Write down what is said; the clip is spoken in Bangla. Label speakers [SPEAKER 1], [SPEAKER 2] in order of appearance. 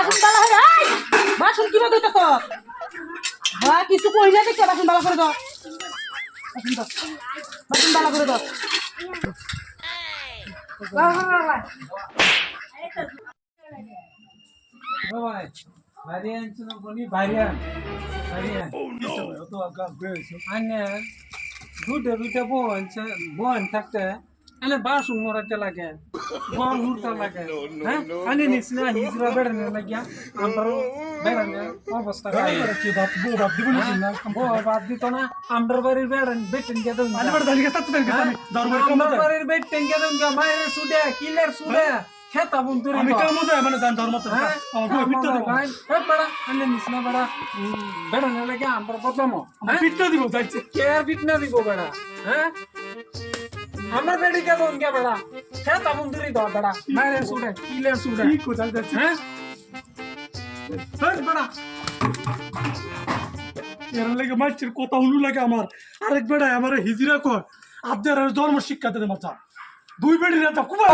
[SPEAKER 1] বাসন বালা হয়ে আয় বাসন কিবা ধুইতেছ বা কিছু
[SPEAKER 2] কই না দেখতে বাসন বালা করে দাও বাসন দাও
[SPEAKER 3] বাসন বালা করে
[SPEAKER 2] দাও দুটা বোন বোন থাকতে আনে বাসন মরাতে লাগে বোন উড়তে লাগে হ্যাঁ আনে নিস না হিজরা বেড়ানে লাগিয়া আমরা বেড়ানে অবস্থা খাই
[SPEAKER 3] কি বাপ বউ বাপ দিব না
[SPEAKER 2] বো বাদ দিত না আমরা বাড়ির বেড়ান বেটেন কে দেন
[SPEAKER 3] আলে বড় দালি কাটতে দেন আমি দারু বাড়ি কাম
[SPEAKER 2] আমরা বাড়ির বেটেন কে দেন মায়ের সুডে কিলার সুডে খেতা বুনতুরি
[SPEAKER 3] আমি কাম যায় মানে জান ধর্ম তো
[SPEAKER 2] হ্যাঁ
[SPEAKER 3] আমার বউ পিটতে দেব
[SPEAKER 2] বেড়া আনে নিস না বেড়া বেড়ানে লাগে আমরা বদলামো হ্যাঁ
[SPEAKER 3] পিটতে দিব যাইছে
[SPEAKER 2] কে আর বিটনা দিব বেড়া হ্যাঁ আমরা বেড়ি কে দন গিয়া বেড়া? খেতা বুনতুরি দর বেড়া। মায়ের সুডে কিলার সুরে
[SPEAKER 3] কি কোথায় যাচ্ছে
[SPEAKER 2] হ্যাঁ? হ্যাঁ বেড়া।
[SPEAKER 3] এর লাগে মাছের কথা উলু লাগে আমার। আরেক বেড়া আমার হিজিরা কয় আপনার ধর্ম শিক্ষা দেবে মাথা দুই বেড়ি রাতা তো কুবা